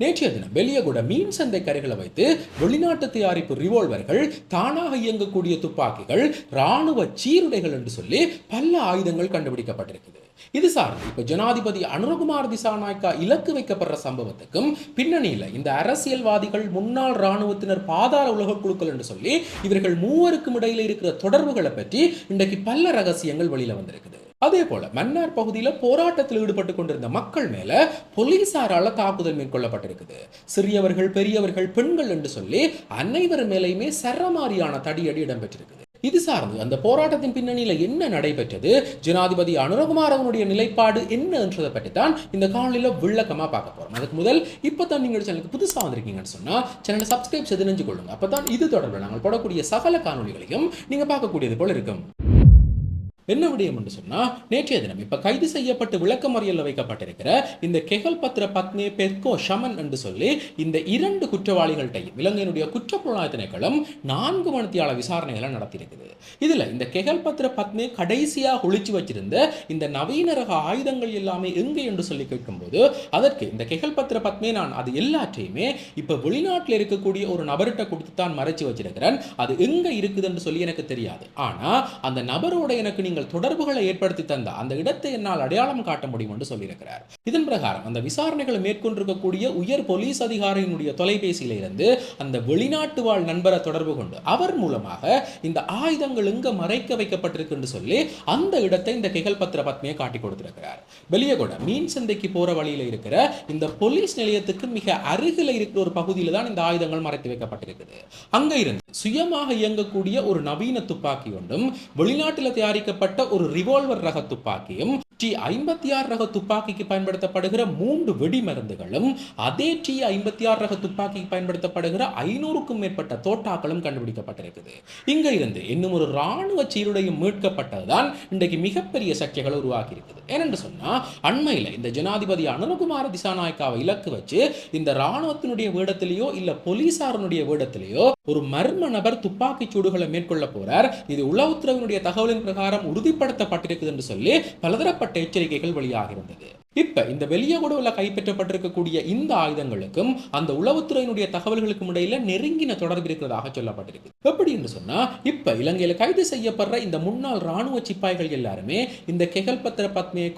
நேற்றைய தினம் வெளியகுட மீன் சந்தை கரைகளை வைத்து வெளிநாட்டு தயாரிப்பு ரிவால்வர்கள் தானாக இயங்கக்கூடிய துப்பாக்கிகள் ராணுவ சீருடைகள் என்று சொல்லி பல ஆயுதங்கள் கண்டுபிடிக்கப்பட்டிருக்குது. இது சார்ந்து இப்ப ஜனாதிபதி அனுரகுமார் திசாநாயக்கா இலக்கு வைக்கப்படுற சம்பவத்துக்கும் பின்னணியில இந்த அரசியல்வாதிகள் முன்னாள் ராணுவத்தினர் பாதாள உலக குழுக்கள் என்று சொல்லி இவர்கள் மூவருக்கும் இடையில இருக்கிற தொடர்புகளை பற்றி இன்றைக்கு பல ரகசியங்கள் வெளியில வந்திருக்குது. அதே போல மன்னார் பகுதியில் போராட்டத்தில் ஈடுபட்டு கொண்டிருந்த மக்கள் மேல போலீசாரால தாக்குதல் மேற்கொள்ளப்பட்டிருக்குது. சிறியவர்கள் பெரியவர்கள் பெண்கள் என்று சொல்லி அனைவர் மேலையுமே சரமாரியான தடியடி இடம்பெற்றிருக்குது. இது சார்ந்து அந்த போராட்டத்தின் பின்னணியில என்ன நடைபெற்றது? ஜனாதிபதி அனுரகுமார் அவனுடைய நிலைப்பாடு என்ன என்றதை பற்றி தான் இந்த காணொலியில விளக்கமா பார்க்க போறோம். அதுக்கு முதல் இப்பதான் நீங்க சேனலுக்கு புதுசா வந்திருக்கீங்கன்னு சொன்னா சேனலை சப்ஸ்கிரைப் செய்து நினைஞ்சு கொள்ளுங்க அப்பதான் இது தொடர்பில் நாங்கள் போடக்கூடிய சகல காணொலிகளையும் நீங்க பார்க்கக்கூடியது போல இருக்கும். என்ன விடயம் என்று சொன்னா நேற்றைய தினம் இப்போ கைது செய்யப்பட்டு விளக்கமறியலில் வைக்கப்பட்டிருக்கிற இந்த கெகல் பத்ர பத்னே பெர்கோ ஷமன் என்று சொல்லி இந்த இரண்டு குற்றவாளிகள்கிட்டையும் இலங்கையினுடைய குற்றப்புலனாய்வு திணைக்களம் நான்கு மணித்தியால விசாரணைகளை நடத்தியிருக்குது. இதுல இந்த கெகல் பத்ர பத்னே கடைசியா ஒழிச்சு வச்சிருந்த இந்த நவீன ரக ஆயுதங்கள் எல்லாமே எங்கே என்று சொல்லி கேட்கும்போது அதற்கு இந்த கெகல் பத்ர பத்மே நான் அது எல்லாற்றையுமே இப்போ வெளிநாட்டில் இருக்கக்கூடிய ஒரு நபர்கிட்ட கொடுத்து தான் மறைச்சு வச்சிருக்கிறேன். அது எங்க இருக்குதுன்னு சொல்லி எனக்கு தெரியாது. ஆனா அந்த நபரோட எனக்கு நீங்கள் நீங்கள் தொடர்புகளை ஏற்படுத்தி தந்த அந்த இடத்தை என்னால் அடையாளம் காட்ட முடியும் என்று சொல்லியிருக்கிறார். இதன் பிரகாரம் அந்த விசாரணைகளை மேற்கொண்டிருக்கக்கூடிய உயர் போலீஸ் அதிகாரியினுடைய தொலைபேசியில இருந்து அந்த வெளிநாட்டு வாழ் நண்பரை தொடர்பு கொண்டு அவர் மூலமாக இந்த ஆயுதங்கள் எங்க மறைக்க வைக்கப்பட்டிருக்கு என்று சொல்லி அந்த இடத்தை இந்த கெகல் பத்திர பத்மையை காட்டி கொடுத்திருக்கிறார். வெளியே கூட மீன் சந்தைக்கு போற வழியில இருக்கிற இந்த போலீஸ் நிலையத்துக்கு மிக அருகில் இருக்கிற ஒரு பகுதியில் தான் இந்த ஆயுதங்கள் மறைத்து வைக்கப்பட்டிருக்குது. அங்க இருந்து சுயமாக இயங்கக்கூடிய ஒரு நவீன துப்பாக்கி ஒன்றும் வெளிநாட்டில் தயாரிக்கப்பட்ட பயன்படுத்தப்பட்ட ஒரு ரிவால்வர் ரக துப்பாக்கியும் டி ஐம்பத்தி ஆறு ரக துப்பாக்கிக்கு பயன்படுத்தப்படுகிற மூன்று வெடி மருந்துகளும் அதே டி ஐம்பத்தி ஆறு ரக துப்பாக்கிக்கு பயன்படுத்தப்படுகிற ஐநூறுக்கும் மேற்பட்ட தோட்டாக்களும் கண்டுபிடிக்கப்பட்டிருக்குது. இங்க இருந்து இன்னும் ஒரு ராணுவ சீருடையும் மீட்கப்பட்டதுதான் இன்றைக்கு மிகப்பெரிய சர்ச்சைகளை உருவாக்கி இருக்குது ஏனென்று சொன்னா அண்மையில் இந்த ஜனாதிபதி அனுரகுமார திசாநாயக்காவை இலக்கு வச்சு இந்த ராணுவத்தினுடைய வேடத்திலேயோ இல்ல போலீசாரனுடைய வேடத்திலேயோ ஒரு மர்ம நபர் துப்பாக்கி சூடுகளை மேற்கொள்ள போறார். இது உளவுத்துறையினுடைய தகவலின் பிரகாரம் உறுதிப்படுத்தப்பட்டிருக்குது என்று சொல்லி பலதரப்பட்ட எச்சரிக்கைகள் வெளியாக இருந்தது இப்போ இந்த வெளியே கூட உள்ள கைப்பற்றப்பட்டிருக்கக்கூடிய இந்த ஆயுதங்களுக்கும் அந்த உளவுத்துறையினுடைய தகவல்களுக்கும் இடையில நெருங்கின தொடர்பு இருக்கிறதாக சொல்லப்பட்டிருக்கு. எப்படி என்று சொன்னா இப்ப இலங்கையில கைது செய்யப்படுற இந்த முன்னாள் ராணுவ சிப்பாய்கள் எல்லாருமே இந்த கெகல் பத்திர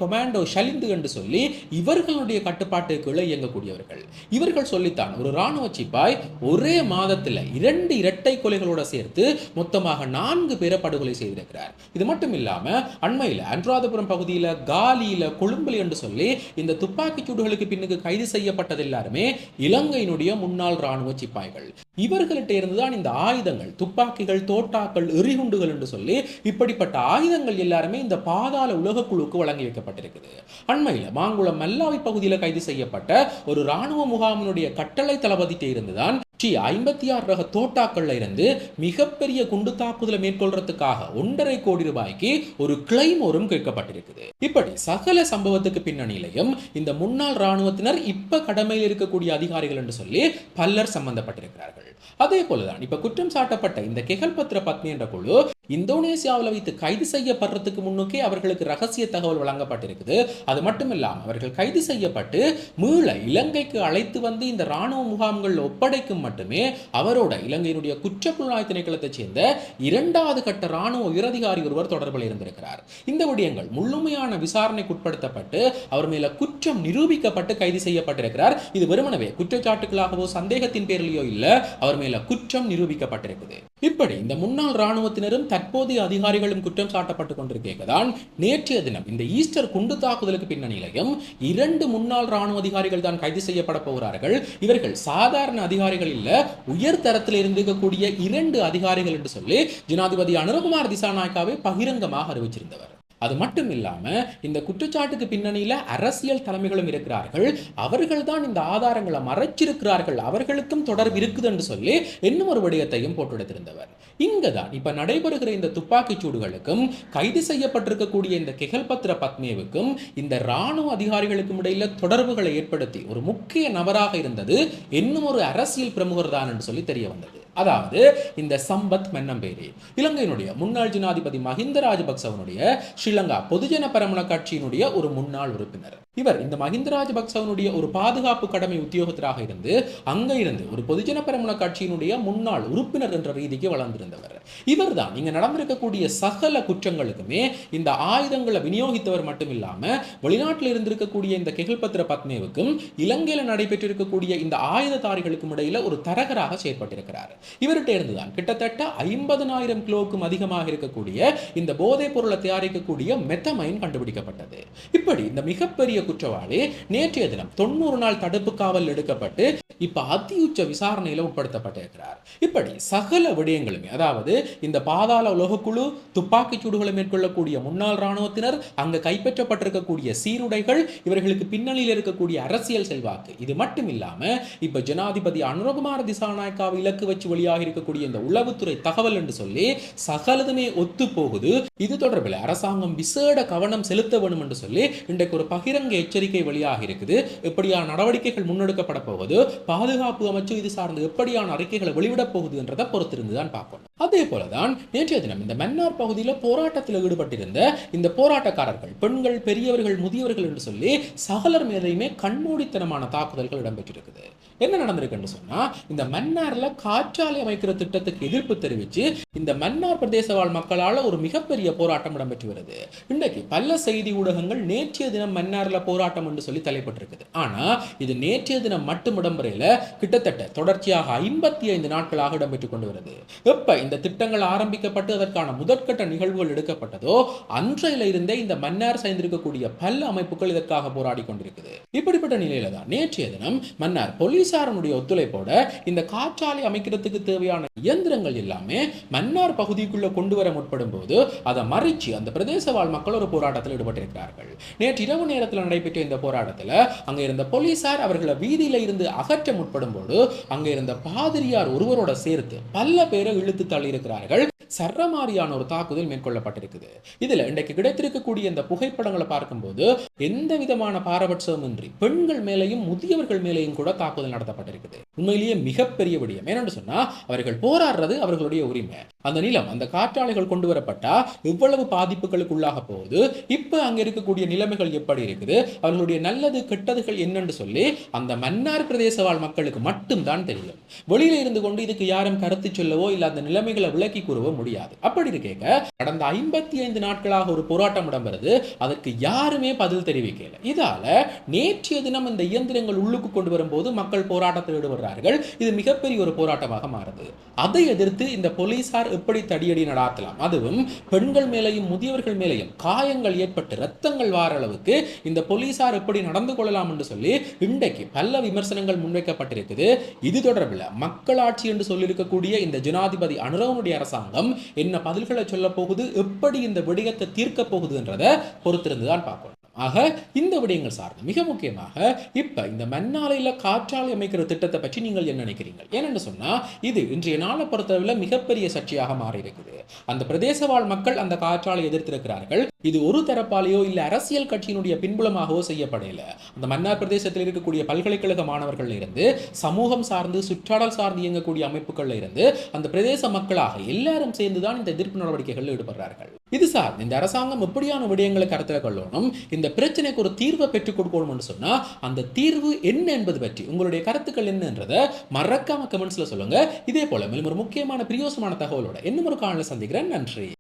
கொமாண்டோ ஷலிந்து என்று சொல்லி இவர்களுடைய கட்டுப்பாட்டுக்குள்ள இயங்கக்கூடியவர்கள். இவர்கள் சொல்லித்தான் ஒரு ராணுவ சிப்பாய் ஒரே மாதத்துல இரண்டு இரட்டை கொலைகளோட சேர்த்து மொத்தமாக நான்கு பேரை படுகொலை செய்திருக்கிறார். இது மட்டும் இல்லாம அண்மையில் அனுராதபுரம் பகுதியில் காலியில கொழும்புலி என்று சொல்லி இந்த துப்பாக்கி சூடுகளுக்கு பின்னுக்கு கைது செய்யப்பட்டது எல்லாருமே இலங்கையினுடைய முன்னாள் ராணுவ சிப்பாய்கள். இவர்கள்ட்ட இருந்துதான் இந்த ஆயுதங்கள் துப்பாக்கிகள் தோட்டாக்கள் எரிகுண்டுகள் என்று சொல்லி இப்படிப்பட்ட ஆயுதங்கள் எல்லாருமே இந்த பாதாள உலக குழுக்கு வழங்கி வைக்கப்பட்டிருக்குது. அண்மையில் மாங்குளம் மல்லாவி பகுதியில் கைது செய்யப்பட்ட ஒரு ராணுவ முகாமினுடைய கட்டளை தளபதிட்டே இருந்துதான் டி ஐம்பத்தி ஆறு ரக தோட்டாக்கள்ல இருந்து மிகப்பெரிய குண்டு தாக்குதலை மேற்கொள்றதுக்காக ஒன்றரை கோடி ரூபாய்க்கு ஒரு கிளைமோரும் கேட்கப்பட்டிருக்குது. இப்படி சகல சம்பவத்துக்கு பின்னணியிலையும் இந்த முன்னாள் ராணுவத்தினர் இப்ப கடமையில் இருக்கக்கூடிய அதிகாரிகள் என்று சொல்லி பலர் சம்பந்தப்பட்டிருக்கிறார்கள். அதே போலதான் இப்ப குற்றம் சாட்டப்பட்ட இந்த கெகல் பத்ர பத்னி என்ற குழு இந்தோனேசியாவில் வைத்து கைது செய்யப்படுறதுக்கு முன்னுக்கே அவர்களுக்கு ரகசிய தகவல் வழங்கப்பட்டிருக்குது. அது மட்டும் இல்லாமல் அவர்கள் கைது செய்யப்பட்டு மீள இலங்கைக்கு அழைத்து வந்து இந்த ராணுவ முகாம்கள் ஒப்படைக்கும் மட்டுமே அவரோட இலங்கையினுடைய புலனாய் திணைக்களத்தைச் சேர்ந்த இரண்டாவது கட்ட ராணுவ உயரதிகாரி ஒருவர் தொடர்பில் இருந்திருக்கிறார். இந்த விடயங்கள் முழுமையான விசாரணைக்கு உட்படுத்தப்பட்டு அவர் மேல குற்றம் நிரூபிக்கப்பட்டு கைது செய்யப்பட்டிருக்கிறார். இது வெறுமனவே குற்றச்சாட்டுகளாகவோ சந்தேகத்தின் பேரிலேயோ இல்ல அவர் மேல குற்றம் நிரூபிக்கப்பட்டிருக்குது. இப்படி இந்த முன்னாள் ராணுவத்தினரும் தற்போதைய அதிகாரிகளும் குற்றம் சாட்டப்பட்டுக் கொண்டிருக்கதான் நேற்றைய தினம் இந்த ஈஸ்டர் குண்டு தாக்குதலுக்கு பின்னணியிலையும் இரண்டு முன்னாள் ராணுவ அதிகாரிகள் தான் கைது செய்யப்பட போகிறார்கள். இவர்கள் சாதாரண அதிகாரிகள் இல்ல உயர் தரத்தில் இருந்திருக்கக்கூடிய இரண்டு அதிகாரிகள் என்று சொல்லி ஜனாதிபதி அனுரகுமார் திசாநாயக்காவை பகிரங்கமாக அறிவிச்சிருந்தவர். அது மட்டும் இல்லாம இந்த குற்றச்சாட்டுக்கு பின்னணியில அரசியல் தலைமைகளும் இருக்கிறார்கள். அவர்கள் தான் இந்த ஆதாரங்களை மறைச்சிருக்கிறார்கள். அவர்களுக்கும் தொடர்பு இருக்குது என்று சொல்லி இன்னும் ஒரு விடயத்தையும் போட்டுடைத்திருந்தவர். இங்கதான் இப்ப நடைபெறுகிற இந்த துப்பாக்கிச் சூடுகளுக்கும் கைது செய்யப்பட்டிருக்கக்கூடிய இந்த கெகல் பத்ர பத்மேவுக்கும் இந்த ராணுவ அதிகாரிகளுக்கும் இடையில தொடர்புகளை ஏற்படுத்தி ஒரு முக்கிய நபராக இருந்தது இன்னும் ஒரு அரசியல் பிரமுகர் தான் என்று சொல்லி தெரிய வந்தது. அதாவது இந்த சம்பத் மென்னம்பேரி. இலங்கையினுடைய முன்னாள் ஜனாதிபதி மஹிந்த ராஜபக்சவனுடைய ஸ்ரீலங்கா பொதுஜன பரமண கட்சியினுடைய ஒரு முன்னாள் உறுப்பினர். இவர் இந்த மஹிந்த ராஜபக்சவனுடைய ஒரு பாதுகாப்பு கடமை உத்தியோகத்தராக இருந்து அங்க இருந்து ஒரு பொதுஜன பரமண கட்சியினுடைய முன்னாள் உறுப்பினர் என்ற ரீதிக்கு வளர்ந்திருந்தவர். இவர்தான் இங்க நடந்திருக்கக்கூடிய சகல குற்றங்களுக்குமே இந்த ஆயுதங்களை விநியோகித்தவர் மட்டும் இல்லாம வெளிநாட்டில் இருந்திருக்கக்கூடிய இந்த கெகில்பத்ர பத்மேவுக்கும் இலங்கையில் நடைபெற்றிருக்கக்கூடிய இந்த ஆயுததாரிகளுக்கும் இடையில ஒரு தரகராக செயற்பட்டிருக்கிறார். இவர்கிட்ட இருந்துதான் கிட்டத்தட்ட ஐம்பதனாயிரம் கிலோவுக்கும் அதிகமாக இருக்கக்கூடிய இந்த போதைப் பொருளை தயாரிக்கக்கூடிய மெத்தமைன் கண்டுபிடிக்கப்பட்டது. இப்படி இந்த மிகப்பெரிய குற்றவாளி நேற்றைய தினம் தொண்ணூறு நாள் தடுப்பு காவல் எடுக்கப்பட்டு இப்ப அதி உச்ச விசாரணையில உட்படுத்தப்பட்டிருக்கிறார். இப்படி சகல விடயங்களுமே அதாவது இந்த பாதாள உலகக்குழு துப்பாக்கிச் சூடுகளை மேற்கொள்ளக்கூடிய முன்னாள் ராணுவத்தினர் அங்க கைப்பற்றப்பட்டிருக்கக்கூடிய சீருடைகள் இவர்களுக்கு பின்னணியில் இருக்கக்கூடிய அரசியல் செல்வாக்கு இது மட்டும் இல்லாம இப்ப ஜனாதிபதி அனுரகுமார திசாநாயக்காவை இலக்கு வச்சு வெளியாக இருக்கக்கூடிய இந்த உளவுத்துறை தகவல் என்று சொல்லி சகலதுமே ஒத்து போகுது இது தொடர்பில் அரசாங்கம் விசேட கவனம் செலுத்த வேண்டும் என்று சொல்லி இன்றைக்கு ஒரு பகிரங்க எச்சரிக்கை வெளியாக இருக்குது. எப்படியான நடவடிக்கைகள் முன்னெடுக்கப்பட போகுது? பாதுகாப்பு அமைச்சு இது சார்ந்து எப்படியான அறிக்கைகளை வெளிவிடப் போகுது என்றதை பொறுத்திருந்து தான் பார்க்கணும் அதே போலதான் நேற்றைய தினம் இந்த மன்னார் பகுதியில் போராட்டத்தில் ஈடுபட்டிருந்த இந்த போராட்டக்காரர்கள் பெண்கள் பெரியவர்கள் முதியவர்கள் என்று சொல்லி சகலர் மேலையுமே கண்மூடித்தனமான தாக்குதல்கள் இடம்பெற்றிருக்குது. என்ன நடந்திருக்குன்னு சொன்னால் இந்த மன்னாரில் காற்றாலை அமைக்கிற திட்டத்துக்கு எதிர்ப்பு தெரிவித்து இந்த மன்னார் பிரதேச வாழ் மக்களால் ஒரு மிகப்பெரிய போராட்டம் இடம்பெற்று வருது. இன்றைக்கு பல செய்தி ஊடகங்கள் நேற்றைய தினம் மன்னாரில் போராட்டம் என்று சொல்லி தலைப்பட்டிருக்குது. ஆனால் இது நேற்றைய தினம் மட்டும் இடம்பெறையில் கிட்டத்தட்ட தொடர்ச்சியாக ஐம்பத்தி ஐந்து நாட்களாக இடம்பெற்று கொண்டு வருது. எப்ப இந்த திட்டங்கள் ஆரம்பிக்கப்பட்டு அதற்கான முதற்கட்ட நிகழ்வுகள் எடுக்கப்பட்டதோ அன்றையில இருந்தே இந்த மன்னார் சேர்ந்திருக்கக்கூடிய பல அமைப்புகள் இதற்காக போராடி கொண்டிருக்குது. இப்படிப்பட்ட நிலையில தான் நேற்றைய தினம் மன்னார் போலீஸ் போலீசாரனுடைய ஒத்துழைப்போட இந்த காற்றாலை அமைக்கிறதுக்கு தேவையான இயந்திரங்கள் எல்லாமே மன்னார் பகுதிக்குள்ள கொண்டு வர முற்படும் போது அதை மறிச்சு அந்த பிரதேச வாழ் மக்கள் ஒரு போராட்டத்தில் ஈடுபட்டிருக்கிறார்கள். நேற்று இரவு நேரத்தில் நடைபெற்ற இந்த போராட்டத்தில் அங்கே இருந்த போலீசார் அவர்களை வீதியில் இருந்து அகற்ற முற்படும் போது அங்க இருந்த பாதிரியார் ஒருவரோட சேர்த்து பல பேரை இழுத்து தள்ளியிருக்கிறார்கள். சரமாரியான ஒரு தாக்குதல் மேற்கொள்ளப்பட்டிருக்குது. இதுல இன்றைக்கு கிடைத்திருக்கக்கூடிய இந்த புகைப்படங்களை பார்க்கும்போது எந்த விதமான பாரபட்சமின்றி பெண்கள் மேலேயும் முதியவர்கள் மேலேயும் கூட தாக்குதல் நடத்தப்பட்டிருக்குது உண்மையிலேயே மிகப்பெரிய விடயம். ஏனென்று சொன்னா அவர்கள் போராடுறது அவர்களுடைய உரிமை. அந்த நிலம் அந்த காற்றாலைகள் கொண்டு வரப்பட்டா எவ்வளவு பாதிப்புகளுக்கு உள்ளாக போகுது. இப்ப அங்க இருக்கக்கூடிய நிலைமைகள் எப்படி இருக்குது? அவர்களுடைய நல்லது கெட்டதுகள் என்னென்று சொல்லி அந்த மன்னார் பிரதேச வாழ் மக்களுக்கு மட்டும்தான் தெரியும். வெளியில இருந்து கொண்டு இதுக்கு யாரும் கருத்து சொல்லவோ இல்ல அந்த நிலைமைகளை விளக்கி கூறவோ முடியாது. அப்படி இருக்கேங்க கடந்த ஐம்பத்தி ஐந்து நாட்களாக ஒரு போராட்டம் இடம்பெறுது. அதற்கு யாருமே பதில் தெரிவிக்கல. இதால நேற்றைய தினம் இந்த இயந்திரங்கள் உள்ளுக்கு கொண்டு வரும்போது மக்கள் போராட்டத்தில் ஈடுபடுறார்கள் இது மிகப்பெரிய ஒரு போராட்டமாக மாறுது. அதை எதிர்த்து இந்த போலீசார் எப்படி தடியடி நடாத்தலாம்? அதுவும் பெண்கள் மேலையும் முதியவர்கள் மேலையும் காயங்கள் ஏற்பட்டு ரத்தங்கள் வார அளவுக்கு இந்த போலீசார் எப்படி நடந்து கொள்ளலாம் என்று சொல்லி இன்றைக்கு பல விமர்சனங்கள் முன்வைக்கப்பட்டிருக்குது. இது தொடர்பில் மக்களாட்சி என்று சொல்லியிருக்கக்கூடிய இந்த ஜனாதிபதி அனுரவனுடைய அரசாங்கம் என்ன பதில்களை சொல்ல போகுது? எப்படி இந்த விடயத்தை தீர்க்க போகுது என்றதை பொறுத்திருந்து தான் பார்க்கணும். ஆக இந்த விடயங்கள் சார்ந்து மிக முக்கியமாக இப்ப இந்த மண்ணாலையில் காற்றாலை அமைக்கிற திட்டத்தை பற்றி நீங்கள் என்ன நினைக்கிறீங்க ஏனென்று சொன்னா இது இன்றைய நாளை பொறுத்தளவில் மிகப்பெரிய சர்ச்சையாக மாறி இருக்குது அந்த பிரதேச வாழ் மக்கள் அந்த காற்றாலை எதிர்த்திருக்கிறார்கள். இது ஒரு தரப்பாலேயோ இல்லை அரசியல் கட்சியினுடைய பின்புலமாகவோ செய்யப்படல. அந்த மன்னார் பிரதேசத்தில் இருக்கக்கூடிய பல்கலைக்கழக மாணவர்கள் இருந்து சமூகம் சார்ந்து சுற்றாடல் சார்ந்து இயங்கக்கூடிய அமைப்புகள்ல இருந்து அந்த பிரதேச மக்களாக எல்லாரும் சேர்ந்துதான் இந்த எதிர்ப்பு நடவடிக்கைகளில் ஈடுபடுறார்கள். இது சார் இந்த அரசாங்கம் எப்படியான விடயங்களை கருத்தில் கொள்ளணும் இந்த பிரச்சனைக்கு ஒரு தீர்வை பெற்றுக் கொடுக்கணும்னு சொன்னா அந்த தீர்வு என்ன என்பது பற்றி உங்களுடைய கருத்துக்கள் என்னன்றதை மறக்காம கமெண்ட்ஸ்ல சொல்லுங்க. இதே போல மேலும் ஒரு முக்கியமான பிரியோசமான தகவலோட இன்னும் ஒரு காணல சந்திக்கிறேன். நன்றி.